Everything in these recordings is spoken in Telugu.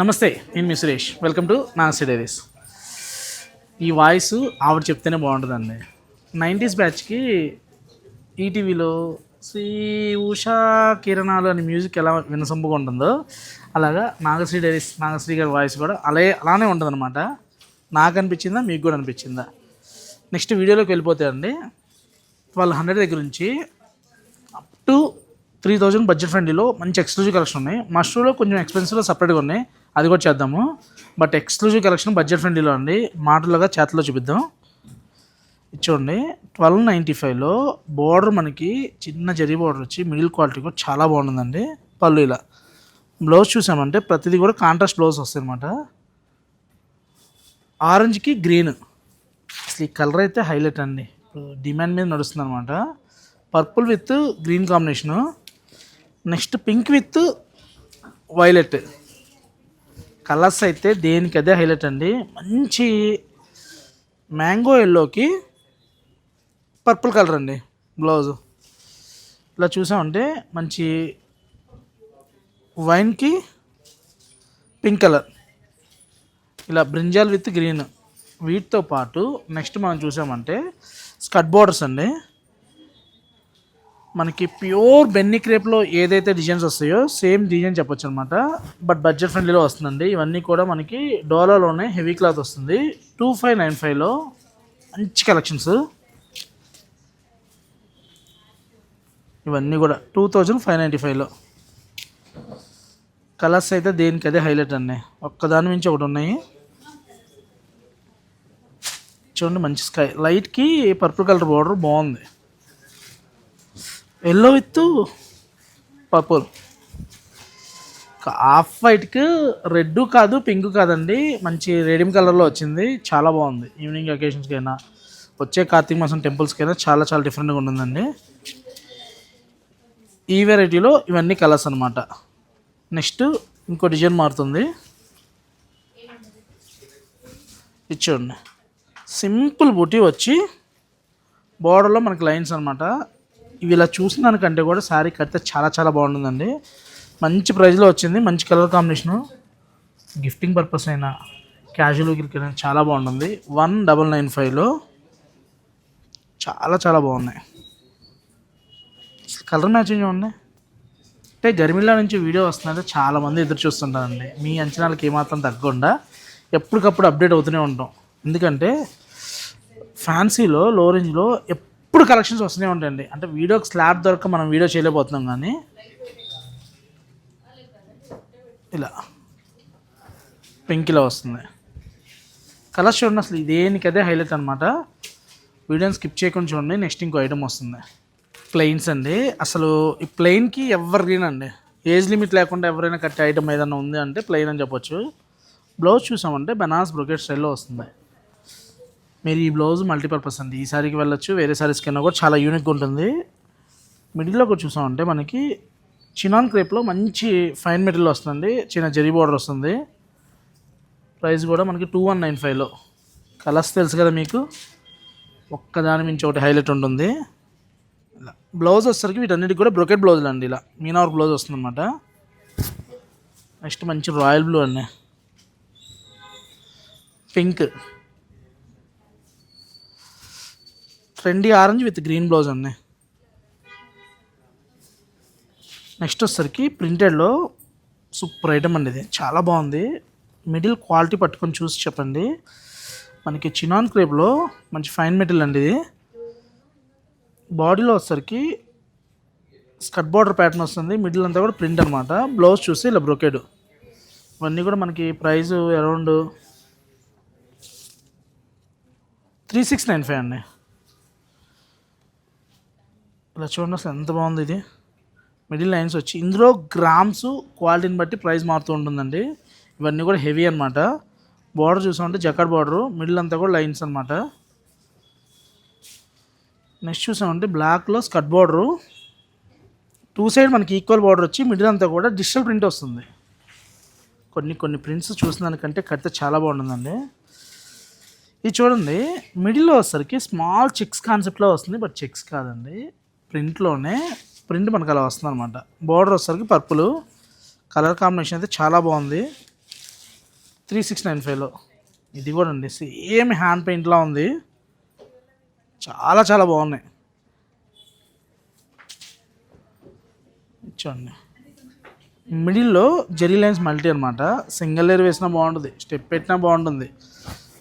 నమస్తే నేను మీ Suresh. Welcome to Nancy diaries ఈ వాయిస్ ఆవిడ చెప్తేనే బాగుంటుందండి. నైంటీస్ బ్యాచ్కి ఈటీవీలో శ్రీ ఉషా కిరణాలు అనే మ్యూజిక్ ఎలా వినసొంపుగా ఉంటుందో అలాగా నాగశ్రీ డైరీస్ నాగశ్రీ గారి వాయిస్ కూడా అలాగే అలానే ఉంటుందన్నమాట. నాకు అనిపించిందా మీకు కూడా అనిపించిందా? నెక్స్ట్ వీడియోలోకి వెళ్ళిపోతే అండి ట్వెల్వ్ హండ్రెడ్ దగ్గర నుంచి up to three thousand budget ఫ్రెండ్లీలో మంచి ఎక్స్క్లూజివ్ కలెక్షన్ ఉన్నాయి. మష్రూలో కొంచెం ఎక్స్పెన్సివ్లో సపరేట్గా ఉన్నాయి. అది కూడా చేద్దాము. బట్ ఎక్స్క్లూజివ్ కలెక్షన్ బడ్జెట్ ఫ్రెండ్లీలో అండి మాటలుగా చేతలో చూపిద్దాం. చూడండి. ట్వెల్వ్ నైంటీ ఫైవ్లో బోర్డర్ మనకి చిన్న జరీ బార్డర్ వచ్చి మిడిల్ క్వాలిటీ కూడా చాలా బాగుంటుందండి. పళ్ళు ఇలా. బ్లౌజ్ చూసామంటే ప్రతిదీ కూడా కాంట్రాస్ట్ బ్లౌజ్ వస్తాయి అనమాట ఆరెంజ్కి గ్రీన్ అసలు ఈ కలర్ అయితే హైలైట్ అండి. డిమాండ్ మీద నడుస్తుంది అనమాట purple with green combination next pink with violet colours అయితే దేనికి అదే హైలైట్ అండి. మంచి మ్యాంగో ఎల్లోకి పర్పుల్ కలర్ అండి బ్లౌజ్. ఇలా చూసామంటే మంచి వైన్కి పింక్ కలర్. ఇలా బ్రింజాల్ విత్ గ్రీన్ వీటితో పాటు నెక్స్ట్ మనం చూసామంటే స్కట్ బోర్డర్స్ అండి. మనకి ప్యూర్ బెన్ని క్రేప్లో ఏదైతే డిజైన్స్ వస్తాయో సేమ్ డిజైన్ చెప్పొచ్చు అనమాట బట్ బడ్జెట్ ఫ్రెండ్లీలో వస్తుందండి. ఇవన్నీ కూడా మనకి డోలాలోనే హెవీ క్లాత్ వస్తుంది. టూ ఫైవ్ నైన్ ఫైవ్లో మంచి కలెక్షన్స్. ఇవన్నీ కూడా టూ థౌజండ్ ఫైవ్ నైంటీ ఫైవ్లో. కలర్స్ అయితే దేనికి అదే హైలైట్ అండి. ఒక్కదాని నుంచి ఒకటి ఉన్నాయి. చూడండి మంచి స్కై. లైట్కి పర్పుల్ కలర్ బార్డర్ బాగుంది. Yellow with purple. హాఫ్ వైట్కి రెడ్ కాదు పింక్ కాదండి. మంచి రేడియం కలర్లో వచ్చింది. చాలా బాగుంది. ఈవినింగ్ అకేషన్స్కి అయినా వచ్చే కార్తీక మాసం టెంపుల్స్కి అయినా చాలా చాలా డిఫరెంట్గా ఉంటుందండి. ఈ వెరైటీలో ఇవన్నీ కలర్స్ అనమాట నెక్స్ట్ ఇంకో డిజైన్ మారుతుంది. ఇది చూడండి. సింపుల్ బుటీ వచ్చి బోర్డర్లో మనకి లైన్స్ అనమాట ఇవి ఇలా చూసిన దానికంటే కూడా శారీ కడితే చాలా చాలా బాగుంటుందండి. మంచి ప్రైస్లో వచ్చింది. మంచి కలర్ కాంబినేషను. గిఫ్టింగ్ పర్పస్ అయినా క్యాజువల్ గిరికైనా చాలా బాగుంటుంది. వన్ డబల్ నైన్ ఫైవ్లో చాలా చాలా బాగున్నాయి. కలర్ మ్యాచింగ్ చూడండి. అంటే గర్మిలా నుంచి వీడియో వస్తుందంటే చాలామంది ఎదురు చూస్తుంటారండి. మీ అంచనాలకు ఏమాత్రం తగ్గకుండా ఎప్పటికప్పుడు అప్డేట్ అవుతూనే ఉంటాం. ఎందుకంటే ఫ్యాన్సీలో లో రేంజ్లో ఎప్పుడు కలెక్షన్స్ వస్తూనే ఉంటాయండి. అంటే వీడియోకి స్లాబ్ దొరక మనం వీడియో చేయలేకపోతున్నాం కానీ. ఇలా. పింక్ ఇలా వస్తుంది. కలర్స్ చూడండి అసలు దేనికి అదే హైలైట్ అనమాట వీడియోని స్కిప్ చేయకుండా చూడండి. నెక్స్ట్ ఇంకో ఐటమ్ వస్తుంది. ప్లెయిన్స్ అండి. అసలు ఈ ప్లెయిన్కి ఎవర్ గ్రీన్ అండి ఏజ్ లిమిట్ లేకుండా ఎవరైనా కట్టే ఐటమ్ ఏదైనా ఉంది అంటే ప్లెయిన్ అని చెప్పొచ్చు. బ్లౌజ్ చూసామంటే బెనాస్ బ్రొకెట్ స్టైల్లో వస్తుంది. మీరు ఈ బ్లౌజ్ మల్టీపర్పస్ అండి. ఈ సారీకి వెళ్ళొచ్చు వేరే సారీస్ కన్నా కూడా చాలా యూనిక్గా ఉంటుంది. మిడిల్లో కూడా చూసామంటే మనకి చినాన్ క్రేప్లో మంచి ఫైన్ మెటీరియల్ వస్తుంది చిన్న జరీ బార్డర్ వస్తుంది. ప్రైస్ కూడా మనకి టూ వన్ నైన్ ఫైవ్లో కలర్స్ తెలుసు కదా మీకు? ఒక్కదాని మించి ఒకటి హైలైట్ ఉంటుంది. ఇలా బ్లౌజ్ వచ్చేసరికి వీటన్నిటికి కూడా బ్రొకెట్ బ్లౌజులు అండి ఇలా. మీనావర్ బ్లౌజ్ వస్తుంది అనమాట నెక్స్ట్ మంచి రాయల్ బ్లూ అండి. Pink trendy orange with green blouse అండి నెక్స్ట్ వచ్చేసరికి ప్రింటెడ్లో సూపర్ ఐటమ్ అండి ఇది. చాలా బాగుంది. మిడిల్ క్వాలిటీ పట్టుకొని చూసి చెప్పండి. మనకి చినాన్ క్రేప్లో మంచి ఫైన్ మెటీరియల్ అండి ఇది. బాడీలో వచ్చేసరికి స్కట్ బార్డర్ ప్యాటర్న్ వస్తుంది. మిడిల్ అంతా కూడా ప్రింట్ అనమాట బ్లౌజ్ చూసి ఇలా బ్రొకేడ్ ఇవన్నీ కూడా మనకి price around three six nine five అండి. ఇలా చూడండి అసలు ఎంత బాగుంది ఇది? మిడిల్ లైన్స్ వచ్చి ఇందులో గ్రామ్స్ క్వాలిటీని బట్టి ప్రైస్ మారుతూ ఉంటుందండి. ఇవన్నీ కూడా హెవీ అనమాట బార్డర్ చూసామంటే జకర్ బార్డరు మిడిల్ అంతా కూడా లైన్స్ అనమాట నెక్స్ట్ చూసామంటే బ్లాక్లో స్కట్ బార్డరు. టూ సైడ్ మనకి ఈక్వల్ బార్డర్ వచ్చి మిడిల్ అంతా కూడా డిజిటల్ ప్రింట్ వస్తుంది. కొన్ని కొన్ని ప్రింట్స్ చూసిన దానికంటే కడితే చాలా బాగుంటుందండి. ఇది చూడండి మిడిల్లో వచ్చేసరికి స్మాల్ చెక్స్ కాన్సెప్ట్లో వస్తుంది బట్ చెక్స్ కాదండి. ప్రింట్లోనే ప్రింట్ మనకు అలా వస్తుంది అనమాట బార్డర్ వచ్చేసరికి పర్పుల్ కలర్ కాంబినేషన్ అయితే చాలా బాగుంది. త్రీ సిక్స్ నైన్ ఫైవ్లో ఇది కూడా అండి సేమ్ హ్యాండ్ పెయింట్లా ఉంది. చాలా చాలా బాగున్నాయి. చూడండి. మిడిల్లో జెరీ లైన్స్ మల్టీ అనమాట సింగిల్ లేయర్ వేసినా బాగుంటుంది స్టెప్ పెట్టినా బాగుంటుంది.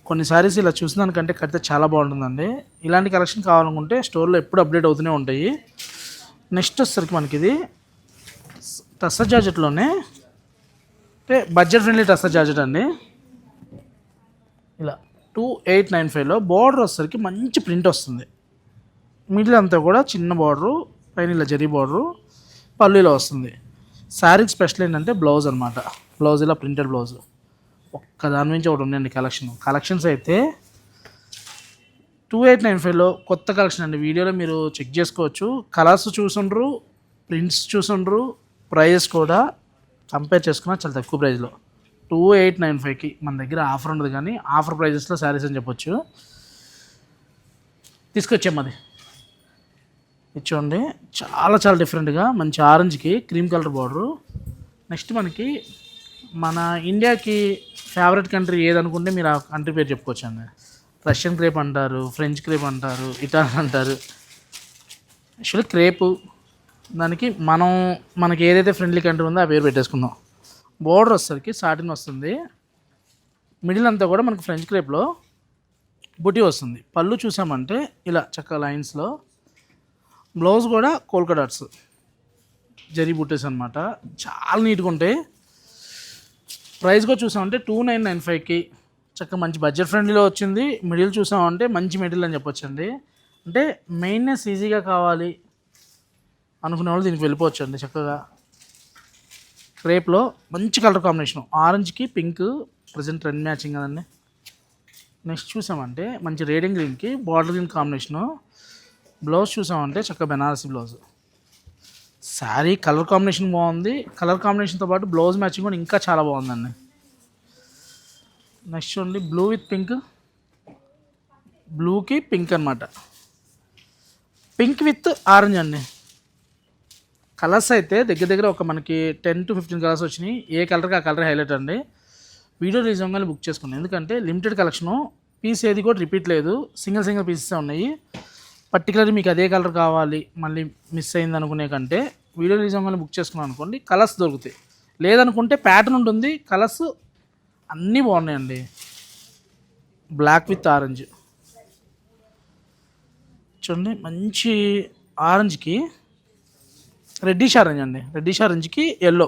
కొన్ని సారీస్ ఇలా చూసిన దానికంటే కడితే చాలా బాగుంటుందండి. ఇలాంటి కలెక్షన్ కావాలనుకుంటే స్టోర్లో ఎప్పుడు అప్డేట్ అవుతూనే ఉంటాయి. నెక్స్ట్ వచ్చేసరికి మనకి ఇది టస్సర్ జాజెట్లోనే అంటే బడ్జెట్ ఫ్రెండ్లీ టస్సర్ జాజెట్ అండి. ఇలా టూ ఎయిట్ నైన్ ఫైవ్లో బార్డర్ వచ్చేసరికి మంచి ప్రింట్ వస్తుంది. మిడిల్ అంతా కూడా చిన్న బార్డరు పైన ఇలా జరీ బార్డరు పల్లీలో వస్తుంది. శారీకి స్పెషల్ ఏంటంటే బ్లౌజ్ అనమాట బ్లౌజ్ ఇలా ప్రింటెడ్ బ్లౌజ్ ఒక్క దాని నుంచి ఒకటి ఉందండి కలెక్షన్. కలెక్షన్స్ అయితే టూ ఎయిట్ నైన్ ఫైవ్లో కొత్త కలెక్షన్ అండి. వీడియోలో మీరు చెక్ చేసుకోవచ్చు. కలర్స్ చూసుండ్రు ప్రింట్స్ చూసుండ్రు ప్రైజెస్ కూడా కంపేర్ చేసుకున్నా చాలా తక్కువ ప్రైస్లో టూ ఎయిట్ నైన్ ఫైవ్కి మన దగ్గర ఆఫర్ ఉండదు కానీ ఆఫర్ ప్రైజెస్లో శారీస్ అని చెప్పొచ్చు. తీసుకొచ్చాం అది. చూడండి. చాలా చాలా డిఫరెంట్గా మంచి ఆరెంజ్కి క్రీమ్ కలర్ బార్డరు నెక్స్ట్ మనకి మన ఇండియాకి ఫేవరెట్ కంట్రీ ఏదనుకుంటే మీరు ఆ కంట్రీ పేరు చెప్పుకోవచ్చు అండి. రష్యన్ క్రేప్ అంటారు ఫ్రెంచ్ క్రేప్ అంటారు ఇటాలియన్ అంటారు. యాక్చువల్లీ క్రేపు దానికి మనం మనకి ఏదైతే ఫ్రెండ్లీ కంట్రీ ఉందో ఆ పేరు పెట్టేసుకుందాం. బోర్డర్ వచ్చేసరికి సాటిన్ వస్తుంది. మిడిల్ అంతా కూడా మనకి ఫ్రెంచ్ క్రేప్లో బుటీ వస్తుంది. పళ్ళు చూసామంటే ఇలా చక్కగా లైన్స్లో బ్లౌజ్ కూడా కోల్కడాట్స్ జరీ బుట్టేస్ అనమాట చాలా నీట్గా ఉంటాయి. ప్రైస్ కూడా చూసామంటే టూ నైన్ నైన్ ఫైవ్కి చక్కగా మంచి బడ్జెట్ ఫ్రెండ్లీలో వచ్చింది. మిడిల్ చూసామంటే మంచి మెటీరియల్ అని చెప్పొచ్చండి. అంటే మెయిన్నెస్ ఈజీగా కావాలి అనుకునే వాళ్ళు దీనికి వెళ్ళిపోవచ్చు అండి చక్కగా. క్రేప్లో మంచి కలర్ కాంబినేషన్. ఆరెంజ్కి పింక్ ప్రజెంట్ ట్రెండ్ మ్యాచింగ్ కదండి. నెక్స్ట్ చూసామంటే మంచి రేడింగ్ గ్రీన్కి బార్డర్ గ్రీన్ కాంబినేషను. బ్లౌజ్ చూసామంటే చక్కగా Banarasi blouse. Sari colour combination బాగుంది. కలర్ కాంబినేషన్తో పాటు బ్లౌజ్ మ్యాచింగ్ కూడా ఇంకా చాలా బాగుందండి. నెక్స్ట్ చూడండి బ్లూ విత్ పింక్ బ్లూకి పింక్ అనమాట పింక్ విత్ ఆరెంజ్ అండి. కలర్స్ అయితే దగ్గర దగ్గర ఒక మనకి టెన్ టు ఫిఫ్టీన్ కలర్స్ వచ్చినాయి. ఏ కలర్కి ఆ కలర్ హైలైట్ అండి. వీడియో రీజన్గానే బుక్ చేసుకున్నాను ఎందుకంటే లిమిటెడ్ కలెక్షను పీస్ ఏది కూడా రిపీట్ లేదు. సింగిల్ సింగిల్ పీసెస్ ఉన్నాయి. పర్టికులర్లీ మీకు అదే కలర్ కావాలి మళ్ళీ మిస్ అయింది అనుకునే కంటే వీడియో రిలీజ్ అవ్వగానే బుక్ చేసుకున్నాను అనుకోండి కలర్స్ దొరుకుతాయి. లేదనుకుంటే ప్యాటర్న్ ఉంటుంది కలర్స్ అన్నీ బాగున్నాయండి. బ్లాక్ విత్ ఆరెంజ్ చూడండి మంచి ఆరెంజ్కి రెడ్డిష్ ఆరెంజ్ అండి. రెడ్డిష్ ఆరెంజ్కి ఎల్లో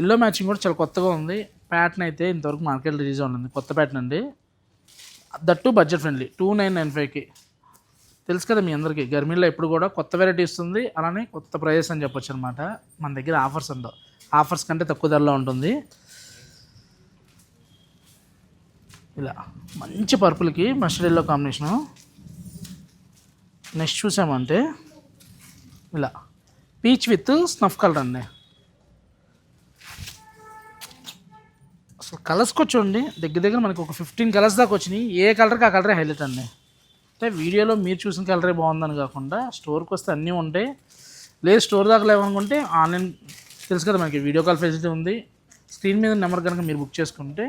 ఎల్లో మ్యాచింగ్ కూడా చాలా కొత్తగా ఉంది. ప్యాటర్న్ అయితే ఇంతవరకు మార్కెట్ రిలీజ్ ఉంది కొత్త ప్యాటర్న్ అండి. That budget friendly two nine nine ఫైవ్కి తెలుసు కదా మీ అందరికీ. గర్మీలో ఎప్పుడు కూడా కొత్త వెరైటీ ఇస్తుంది. అలానే కొత్త ప్రైజెస్ అని చెప్పొచ్చు అనమాట మన దగ్గర ఆఫర్స్ ఉండవు. ఆఫర్స్ కంటే తక్కువ ధరలో ఉంటుంది. ఇలా. మంచి పర్పుల్కి మస్టర్డ్ ఎల్లో కాంబినేషను నెక్స్ట్ చూసామంటే ఇలా. పీచ్ విత్ స్నఫ్ కలర్ అండి. అసలు కలర్స్కి వచ్చండి దగ్గర దగ్గర మనకు ఒక ఫిఫ్టీన్ కలర్స్ దాకా వచ్చినాయి. ఏ కలర్కి ఆ కలరే హైలైట్ అండి. అంటే వీడియోలో మీరు చూసిన కలరే బాగుందని కాకుండా స్టోర్కి వస్తే అన్నీ ఉంటాయి. లేదు స్టోర్ దాకా లేవనుకుంటే ఆన్లైన్ తెలుసు కదా మనకి వీడియో కాల్ ఫెసిలిటీ ఉంది. స్క్రీన్ మీద నెంబర్ కనుక మీరు బుక్ చేసుకుంటే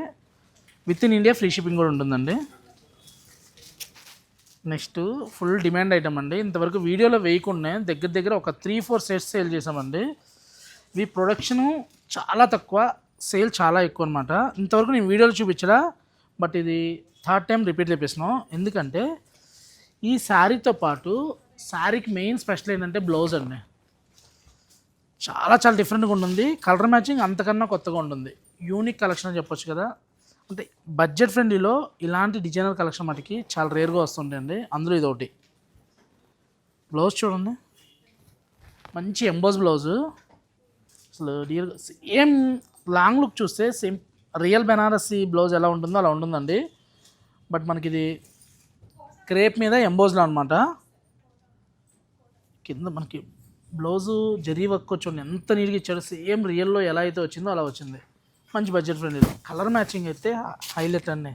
within India free shipping కూడా ఉంటుందండి. నెక్స్ట్ ఫుల్ డిమాండ్ ఐటమ్ అండి. ఇంతవరకు వీడియోలో వేయకుండా దగ్గర దగ్గర ఒక త్రీ ఫోర్ సెట్స్ సేల్ చేసామండి ఇవి ప్రొడక్షను చాలా తక్కువ సేల్ చాలా ఎక్కువ అనమాట ఇంతవరకు నేను వీడియోలో చూపించడా బట్ ఇది థర్డ్ టైం రిపీట్ చేపిస్తున్నాం ఎందుకంటే ఈ శారీతో పాటు శారీకి మెయిన్ స్పెషల్ ఏంటంటే బ్లౌజ్ అండి. చాలా చాలా డిఫరెంట్గా ఉంటుంది. కలర్ మ్యాచింగ్ అంతకన్నా కొత్తగా ఉంటుంది. యూనిక్ కలెక్షన్ అని చెప్పొచ్చు కదా. అంటే బడ్జెట్ ఫ్రెండ్లీలో ఇలాంటి డిజైనర్ కలెక్షన్ మటుకి చాలా రేర్గా వస్తుంటాయండి అందులో ఇది ఒకటి బ్లౌజ్ చూడండి. మంచి ఎంబోజ్ బ్లౌజు అసలు రియల్ సేమ్ లాంగ్ లుక్ చూస్తే సేమ్ రియల్ బెనారసీ బ్లౌజ్ ఎలా ఉంటుందో అలా ఉంటుందండి. బట్ మనకి ఇది క్రేప్ మీద ఎంబోజ్లో అనమాట కింద మనకి బ్లౌజు జరీ వర్క్ వచ్చి ఎంత నీట్గా ఇచ్చాడు సేమ్ రియల్లో ఎలా అయితే వచ్చిందో అలా వచ్చింది. మంచి బడ్జెట్ ఫ్రెండ్లీ కలర్ మ్యాచింగ్ అయితే హైలైట్ అండి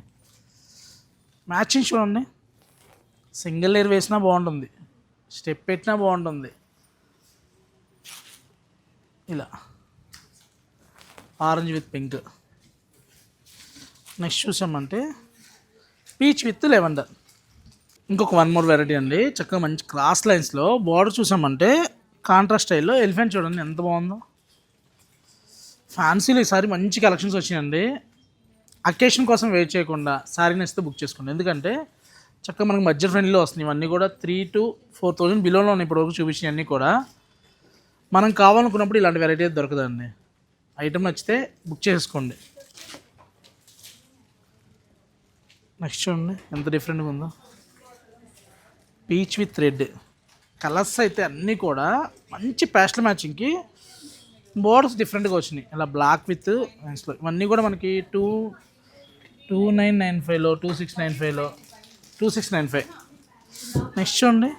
మ్యాచింగ్ చూడండి. సింగిల్ లేయర్ వేసినా బాగుంటుంది. స్టెప్ పెట్టినా బాగుంటుంది. ఇలా. ఆరెంజ్ విత్ పింక్ నెక్స్ట్ చూసామంటే పీచ్ విత్ లెవెండర్ ఇంకొక వన్ మోర్ వెరైటీ అండి. చక్కగా మంచి క్రాస్ లైన్స్లో బోర్డర్ చూసామంటే కాంట్రాస్ట్ స్టైల్లో ఎలిఫెంట్ చూడండి ఎంత బాగుందో. ఫ్యాన్సీలో ఈసారి మంచి కలెక్షన్స్ వచ్చినాయండి. అకేషన్ కోసం వెయిట్ చేయకుండా శారీ నచ్చితే బుక్ చేసుకోండి. ఎందుకంటే చక్కగా మనకి బడ్జెట్ ఫ్రెండ్లో వస్తున్నాయి. ఇవన్నీ కూడా త్రీ టు ఫోర్ థౌజండ్ బిలోలో ఉన్నాయి ఇప్పటివరకు చూపించినవన్నీ కూడా. మనం కావాలనుకున్నప్పుడు ఇలాంటి వెరైటీ దొరకదండి. ఐటెం నచ్చితే బుక్ చేసుకోండి. నెక్స్ట్ చూడండి ఎంత డిఫరెంట్గా ఉందో. పీచ్ విత్ రెడ్ కలర్స్ అయితే అన్నీ కూడా మంచి ప్యాస్టల్ మ్యాచింగ్కి బోర్డర్స్ డిఫరెంట్గా వచ్చినాయి. ఇలా బ్లాక్ విత్ మెన్స్లో ఇవన్నీ కూడా మనకి టూ టూ నైన్ నైన్ ఫైవ్లో టూ సిక్స్ నైన్ ఫైవ్లో two six nine five next చూడండి.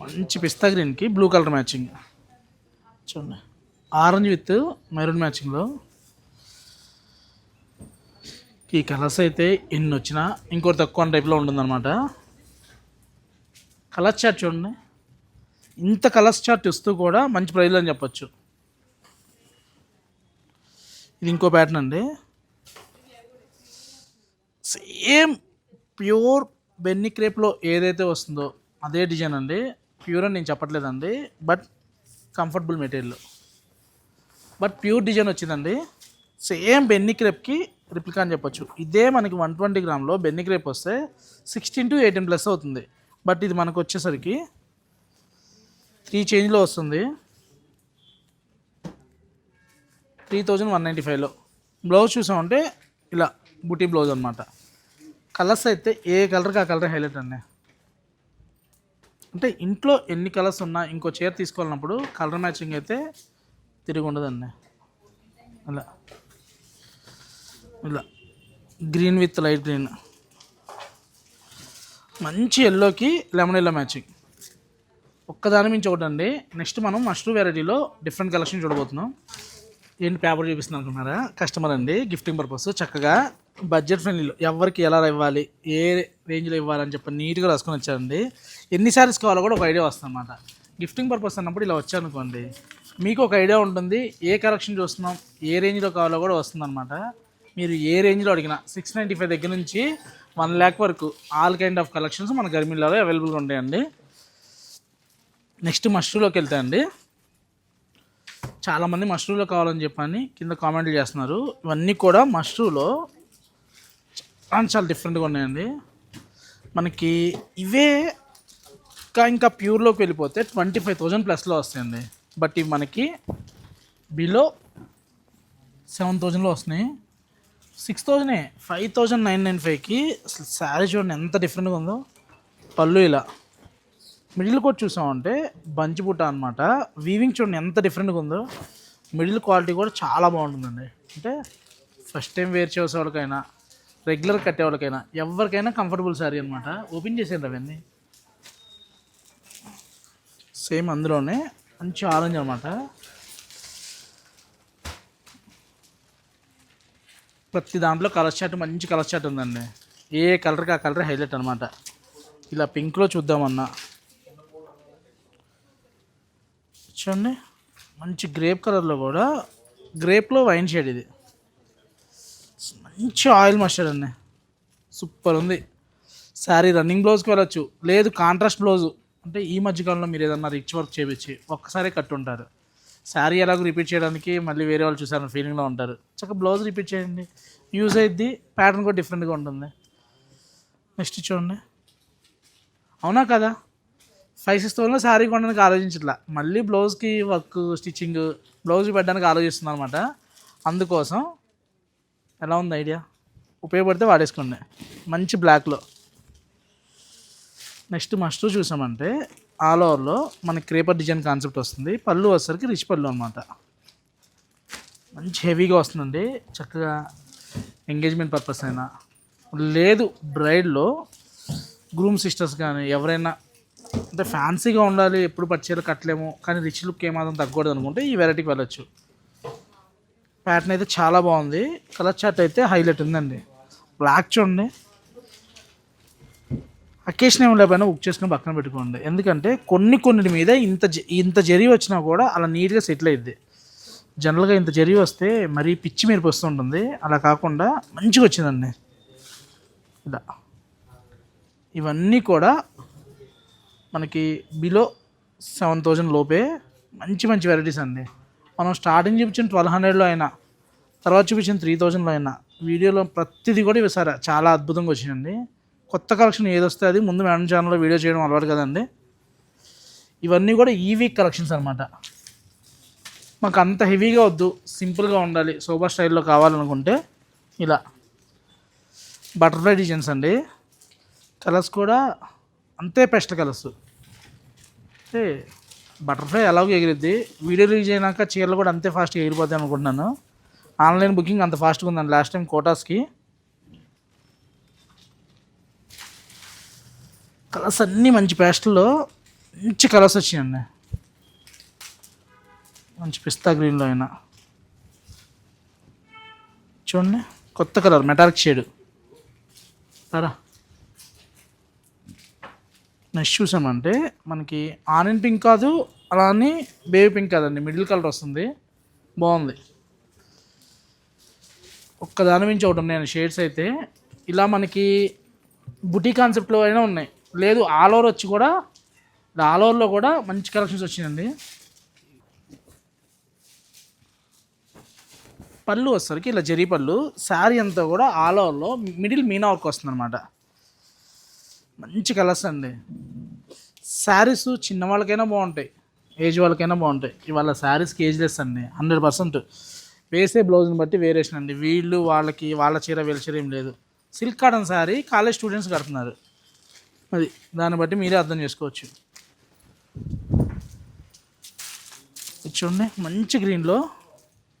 మంచి పిస్తా గ్రీన్కి బ్లూ కలర్ మ్యాచింగ్ చూడండి. ఆరెంజ్ విత్ మెరూన్ మ్యాచింగ్లో ఈ కలర్స్ అయితే ఎన్ని వచ్చినా ఇంకోటి తక్కువ టైప్లో ఉంటుందన్నమాట. కలర్ చార్ట్ చూడండి. ఇంత కలర్స్ చార్ట్ ఇస్తూ కూడా మంచి ప్రైజ్లు అని చెప్పచ్చు. ఇది ఇంకో ప్యాటర్న్ అండి. సేమ్ ప్యూర్ బెన్ని క్రేప్లో ఏదైతే వస్తుందో అదే డిజైన్ అండి. ప్యూర్ అని నేను చెప్పట్లేదండి. But comfortable material. But pure design వచ్చిందండి. సేమ్ బెన్ని క్రేప్కి రిప్లికా అని చెప్పొచ్చు. ఇదే మనకి వన్ ట్వంటీ గ్రామ్లో బెన్ని క్రేప్ వస్తే సిక్స్టీన్ టు ఎయిటీన్ ప్లస్ అవుతుంది. బట్ ఇది మనకు వచ్చేసరికి త్రీ చేంజ్లో వస్తుంది. త్రీ థౌజండ్ వన్ నైంటీ ఫైవ్లో. బ్లౌజ్ చూసామంటే ఇలా బుటీ బ్లౌజ్ అనమాట కలర్స్ అయితే ఏ కలర్కి ఆ కలర్ హైలైట్ అండి. అంటే ఇంట్లో ఎన్ని కలర్స్ ఉన్నా ఇంకో చీర తీసుకోవాలన్నప్పుడు కలర్ మ్యాచింగ్ అయితే తిరిగి ఉండదండి. ఇలా ఇలా. Green with light green. మంచి ఎల్లోకి లెమన్ ఎల్లో మ్యాచింగ్ ఒక్కదాని మించి ఒకటి అండి నెక్స్ట్ మనం మష్రూమ్ వెరైటీలో డిఫరెంట్ కలెక్షన్ చూడబోతున్నాం. ఏంటి పేపర్ చూపిస్తున్నాను అనుకున్నారా కస్టమర్ అండి. గిఫ్టింగ్ పర్పస్ చక్కగా బడ్జెట్ ఫ్రెండ్లీలో ఎవరికి ఎలా ఇవ్వాలి ఏ రేంజ్లో ఇవ్వాలని చెప్పి నీట్గా రాసుకొని వచ్చారండి. ఎన్ని శారీస్ కావాలో కూడా ఒక ఐడియా వస్తుంది అనమాట గిఫ్టింగ్ పర్పస్ అన్నప్పుడు ఇలా వచ్చారనుకోండి. మీకు ఒక ఐడియా ఉంటుంది. ఏ కలెక్షన్ చూస్తున్నాం ఏ రేంజ్లో కావాలో కూడా వస్తుంది అనమాట మీరు ఏ రేంజ్లో అడిగినా సిక్స్ నైంటీ ఫైవ్ దగ్గర నుంచి వన్ ల్యాక్ వరకు ఆల్ కైండ్ ఆఫ్ కలెక్షన్స్ మన గర్మిల్లాలో అవైలబుల్గా ఉంటాయండి. నెక్స్ట్ మష్రూలోకి వెళ్తాయండి చాలామంది మష్రూలో కావాలని చెప్పని కింద కామెంట్లు చేస్తున్నారు. ఇవన్నీ కూడా మష్రూలో చాలా చాలా డిఫరెంట్గా ఉన్నాయండి. మనకి ఇవే ఇంకా ఇంకా ప్యూర్లోకి వెళ్ళిపోతే ట్వంటీ ఫైవ్ థౌజండ్ ప్లస్లో వస్తాయండి. బట్ ఇవి మనకి బిలో సెవెన్ థౌజండ్లో వస్తున్నాయి. సిక్స్ థౌజండే ఫైవ్ థౌజండ్ నైన్ నైన్ ఫైవ్కి అసలు శారీ చూడండి ఎంత డిఫరెంట్గా ఉందో. పళ్ళు ఇలా. మిడిల్ కోట్ చూసామంటే బంచి బుట్ట అనమాట వీవింగ్ చూడండి ఎంత డిఫరెంట్గా ఉందో. మిడిల్ క్వాలిటీ కూడా చాలా బాగుంటుందండి. అంటే ఫస్ట్ టైం వేర్ చేసే వాళ్ళకైనా రెగ్యులర్ కట్టే వాళ్ళకైనా ఎవరికైనా కంఫర్టబుల్ శారీ అనమాట ఓపెన్ చేసేయండి అవన్నీ. సేమ్ అందులోనే మంచి ఆరెంజ్ అనమాట ప్రతి దాంట్లో కలర్ షర్ట్ మంచి కలర్ షర్ట్ ఉందండి. ఏ కలర్కి ఆ కలర్ హైలైట్ అనమాట ఇలా పింక్లో చూద్దామన్నా. చూడండి. మంచి గ్రేప్ కలర్లో కూడా గ్రేప్లో వైన్ షేడ్ ఇది. మంచి ఆయిల్ మస్టర్డ్ అండి. సూపర్ ఉంది. శారీ రన్నింగ్ బ్లౌజ్కి వెళ్ళొచ్చు. లేదు కాంట్రాస్ట్ బ్లౌజు అంటే ఈ మధ్యకాలంలో మీరు ఏదన్నా రిచ్ వర్క్ చేయించి ఒక్కసారి కట్టుంటారు. శారీ ఎలాగో రిపీట్ చేయడానికి మళ్ళీ వేరే వాళ్ళు చూసారని ఫీలింగ్లో ఉంటారు. చక్కగా బ్లౌజ్ రిపీట్ చేయండి. యూజ్ అయ్యిద్ది ప్యాటర్న్ కూడా డిఫరెంట్గా ఉంటుంది. నెక్స్ట్ చూడండి. అవునా కదా? ఫైవ్ సిక్స్ థౌసండ్లో శారీ కొనడానికి ఆలోచించట్లా. మళ్ళీ బ్లౌజ్కి వర్క్ స్టిచ్చింగ్ బ్లౌజ్ పెట్టడానికి ఆలోచిస్తుంది అనమాట అందుకోసం ఎలా ఉంది ఐడియా ఉపయోగపడితే వాడేసుకోండి. మంచి బ్లాక్లో నెక్స్ట్ మస్ట్ చూసామంటే ఆల్ ఓవర్లో మనకి క్రేపర్ డిజైన్ కాన్సెప్ట్ వస్తుంది. పళ్ళు వచ్చేసరికి రిచ్ పళ్ళు అనమాట మంచి హెవీగా వస్తుందండి. చక్కగా ఎంగేజ్మెంట్ పర్పస్ అయినా. లేదు బ్రైడ్లో గ్రూమ్ సిస్టర్స్ కానీ ఎవరైనా అంటే ఫ్యాన్సీగా ఉండాలి ఎప్పుడు పచ్చేలు కట్టలేము కానీ రిచ్ లుక్ ఏమాత్రం తగ్గకూడదు అనుకుంటే ఈ వెరైటీకి వెళ్ళొచ్చు. ప్యాటర్న్ అయితే చాలా బాగుంది. కలర్ చార్ట్ అయితే హైలైట్ ఉందండి. బ్లాక్ చూడండి. అకేషన్ ఏమి లేకపోయినా బుక్ చేసుకుని పక్కన పెట్టుకోండి. ఎందుకంటే కొన్ని కొన్నిటి మీద ఇంత ఇంత జరి వచ్చినా కూడా అలా నీట్గా సెటిల్ అయ్యిద్ది జనరల్గా ఇంత జరి వస్తే మరీ పిచ్చి మెరుపు వస్తుంటుంది అలా కాకుండా మంచిగా వచ్చిందండి. ఇలా ఇవన్నీ కూడా మనకి బిలో సెవెన్ థౌజండ్ లోపే మంచి మంచి వెరైటీస్ అండి. మనం స్టార్టింగ్ చూపించిన ట్వెల్వ్ హండ్రెడ్లో అయినా తర్వాత చూపించిన త్రీ థౌజండ్లో అయినా వీడియోలో ప్రతిదీ కూడా ఇవి సరే చాలా అద్భుతంగా వచ్చిందండి. కొత్త కలెక్షన్ ఏది వస్తే అది ముందు మేడం ఛానల్లో వీడియో చేయడం అలవాటు కదండి. ఇవన్నీ కూడా ఈ వీక్ కలెక్షన్స్ అనమాట మాకు అంత హెవీగా వద్దు సింపుల్గా ఉండాలి సూపర్ స్టైల్లో కావాలనుకుంటే ఇలా. బటర్ఫ్లై డిజైన్స్ అండి. కలర్స్ కూడా అంతే పెస్ట్ కలర్స్. అంటే బటర్ఫ్లై ఎలాగో ఎగిరిద్ది. వీడియో రిలీజ్ అయినాక చీరలు కూడా అంతే ఫాస్ట్గా ఎగిరిపోతాయి అనుకుంటున్నాను. ఆన్లైన్ బుకింగ్ అంత ఫాస్ట్గా ఉందండి. లాస్ట్ టైం కోటాస్కి కలర్స్ అన్నీ మంచి పేస్టల్లో మంచి కలర్స్ వచ్చాయండి మంచి పిస్తా గ్రీన్లో అయినా. చూడండి కొత్త కలర్ మెటాలిక్ షేడ్. సరా నెక్స్ట్ చూసామంటే మనకి ఆనియన్ పింక్ కాదు అలా అని బేబీ పింక్ కాదండి మిడిల్ కలర్ వస్తుంది. బాగుంది. ఒక్కదాని నుంచి ఒకటి ఉన్నాయండి షేడ్స్ అయితే. ఇలా మనకి బుటీ కాన్సెప్ట్లో అయినా ఉన్నాయి. లేదు ఆల్ ఓవర్ వచ్చి కూడా ఇలా ఆల్ ఓవర్లో కూడా మంచి కలెక్షన్స్ వచ్చినాయండి. పళ్ళు వచ్చేసరికి ఇలా జరీ పళ్ళు శారీ అంతా కూడా ఆల్ ఓవర్లో మిడిల్ మీనా వర్క్ వస్తుంది అనమాట మంచి కలర్స్ అండి. శారీస్ చిన్న వాళ్ళకైనా బాగుంటాయి ఏజ్ వాళ్ళకైనా బాగుంటాయి. ఇవాళ శారీస్కి ఏజ్లెస్ అండి హండ్రెడ్ పర్సెంట్. వేసే బ్లౌజ్ని బట్టి వేరేషన్ అండి. వీళ్ళు వాళ్ళకి వాళ్ళ చీర వీళ్ళ చీర ఏం లేదు. Silk cotton sari college students కడుతున్నారు. అది దాన్ని బట్టి మీరే అర్థం చేసుకోవచ్చు. చూడండి మంచి గ్రీన్లో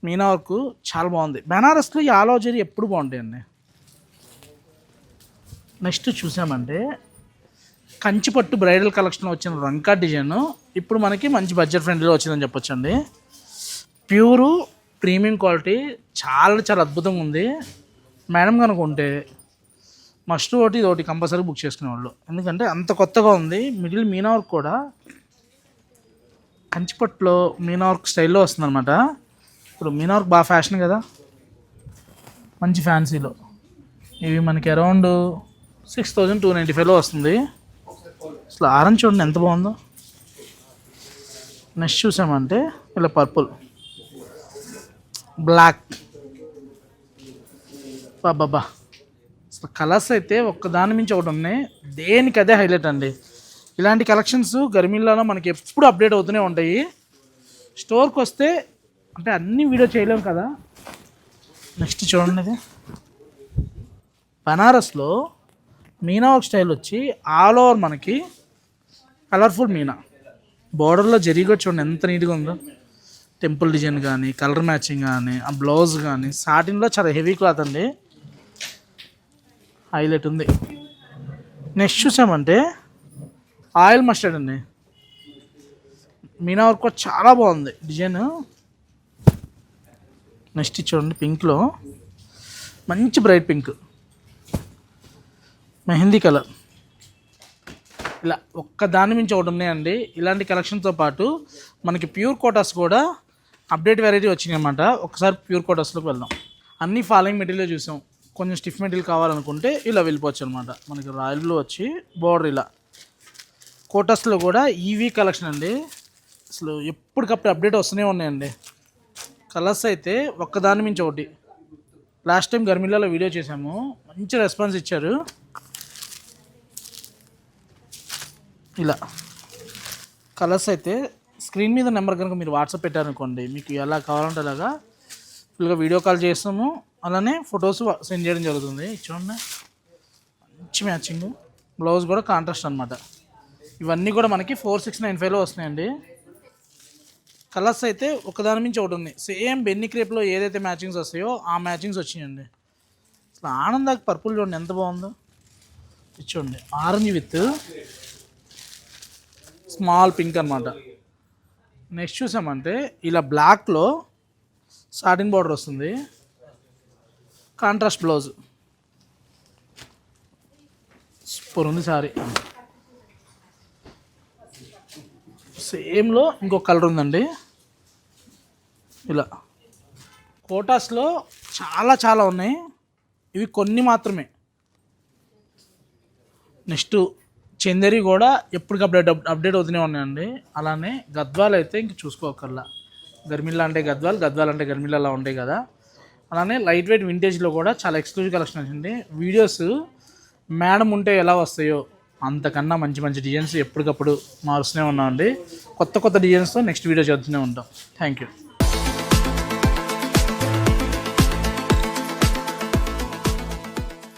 మీనా వర్క్ చాలా బాగుంది. బెనారస్లో ఈ ఆలోచన ఎప్పుడు బాగుంటాయండి? నెక్స్ట్ చూసామంటే కంచిపట్టు బ్రైడల్ కలెక్షన్లో వచ్చిన రంకా డిజైన్ ఇప్పుడు మనకి మంచి బడ్జెట్ ఫ్రెండ్లీలో వచ్చిందని చెప్పొచ్చండి. ప్యూరు ప్రీమియం క్వాలిటీ చాలా చాలా అద్భుతంగా ఉంది. మేడం కనుక ఉంటే మస్ట్ ఒకటి ఇది ఒకటి కంపల్సరీ బుక్ చేసుకునేవాళ్ళు. ఎందుకంటే అంత కొత్తగా ఉంది. మిడిల్ మీనా వర్క్ కూడా కంచిపట్లో మీనా వర్క్ స్టైల్లో వస్తుంది అనమాట ఇప్పుడు మీనా వర్క్ బాగా ఫ్యాషన్ కదా. మంచి ఫ్యాన్సీలో. ఇవి మనకి around six thousand two ninety ఫైవ్లో వస్తుంది. అసలు ఆరెంజ్ చూడండి ఎంత బాగుందో. నెక్స్ట్ చూసామంటే ఇలా పర్పుల్. బ్లాక్. బాబా అసలు కలర్స్ అయితే ఒక్క దాని మించి ఒకటి ఉన్నాయి. దేనికి అదే హైలైట్ అండి. ఇలాంటి కలెక్షన్స్ గర్మిల్లాలో మనకి ఎప్పుడు అప్డేట్ అవుతూనే ఉంటాయి. స్టోర్కి వస్తే అంటే అన్ని వీడియో చేయలేము కదా. నెక్స్ట్ చూడండి ఇది. బనారస్లో మీనా ఒక స్టైల్ వచ్చి ఆల్ ఓవర్ మనకి కలర్ఫుల్ మీనా. బార్డర్లో జరిగి చూడండి ఎంత నీట్గా ఉందో. టెంపుల్ డిజైన్ కానీ కలర్ మ్యాచింగ్ కానీ ఆ బ్లౌజ్ కానీ సాటిన్లో చాలా హెవీ క్లాత్ అండి. హైలైట్ ఉంది. నెక్స్ట్ చూసామంటే ఆయిల్ మస్టర్డ్ అండి. మీనా వర్క్ చాలా బాగుంది డిజైన్. నెక్స్ట్ చూడండి పింక్లో మంచి బ్రైట్ పింక్. మెహందీ కలర్. ఇలా ఒక్క దాని మించి ఒకటి ఉన్నాయండి. ఇలాంటి కలెక్షన్తో పాటు మనకి ప్యూర్ కోటాస్ కూడా అప్డేట్ వెరైటీ వచ్చినాయి అనమాట ఒకసారి ప్యూర్ కోటాస్లోకి వెళ్దాం. అన్ని ఫాలోయింగ్ మెటీరియల్ చూసాం. కొంచెం స్టిఫ్ మెటీరియల్ కావాలనుకుంటే ఇలా వెళ్ళిపోవచ్చు అనమాట మనకి రాయల్ బ్లూ వచ్చి బోర్డర్ ఇలా. కోటస్లో కూడా ఈవీ కలెక్షన్ అండి. అసలు ఎప్పటికప్పుడు అప్డేట్ వస్తూనే ఉన్నాయండి. కలర్స్ అయితే ఒక్కదాని మించి ఒకటి. లాస్ట్ టైం గర్మిల్లాలో వీడియో చేసాము మంచి రెస్పాన్స్ ఇచ్చారు. ఇలా. కలర్స్ అయితే స్క్రీన్ మీద నెంబర్ కనుక మీరు వాట్సాప్ పెట్టారనుకోండి మీకు ఎలా కావాలంటే అలాగా ఫుల్గా వీడియో కాల్ చేస్తాము. అలానే ఫొటోస్ సెండ్ చేయడం జరుగుతుంది. చూడండి. మంచి మ్యాచింగ్. బ్లౌజ్ కూడా కాంట్రాస్ట్ అనమాట ఇవన్నీ కూడా మనకి ఫోర్ సిక్స్ నైన్ ఫైవ్లో వస్తున్నాయండి. కలర్స్ అయితే ఒకదాని మించి ఒకటి ఉంది సేమ్ బెన్ని క్రేప్లో ఏదైతే మ్యాచింగ్స్ వస్తాయో ఆ మ్యాచింగ్స్ వచ్చినాయండి. అసలు ఆనందాకి పర్పుల్ చూడండి ఎంత బాగుందో. చూడండి. ఆరెంజ్ విత్ స్మాల్ పింక్ అనమాట నెక్స్ట్ చూసామంటే ఇలా బ్లాక్లో సాటిన్ బార్డర్ వస్తుంది. Contrast blouse. సూపర్ ఉంది సారీ. సేమ్లో ఇంకొక కలర్ ఉందండి. ఇలా. కోటాస్లో చాలా చాలా ఉన్నాయి. ఇవి కొన్ని మాత్రమే. నెక్స్ట్ చందేరి కూడా ఎప్పటికప్పుడు అప్డేట్ అప్డేట్ అవుతూనే ఉన్నాయండి. అలానే గద్వాలు అయితే ఇంక చూసుకోకర్లా. గర్మిల్లా అంటే గద్వాలు గద్వాలు అంటే గర్మిల్లా అలా ఉంటాయి కదా. అలానే లైట్ వెయిట్ వింటేజ్లో కూడా చాలా ఎక్స్క్లూజివ్ కలెక్షన్ వచ్చింది. వీడియోస్ మేడం ఉంటే ఎలా వస్తాయో అంతకన్నా మంచి మంచి డిజైన్స్ ఎప్పటికప్పుడు మారుస్తూనే ఉన్నామండి. కొత్త కొత్త డిజైన్స్తో నెక్స్ట్ వీడియో చేస్తూనే ఉంటాం. Thank you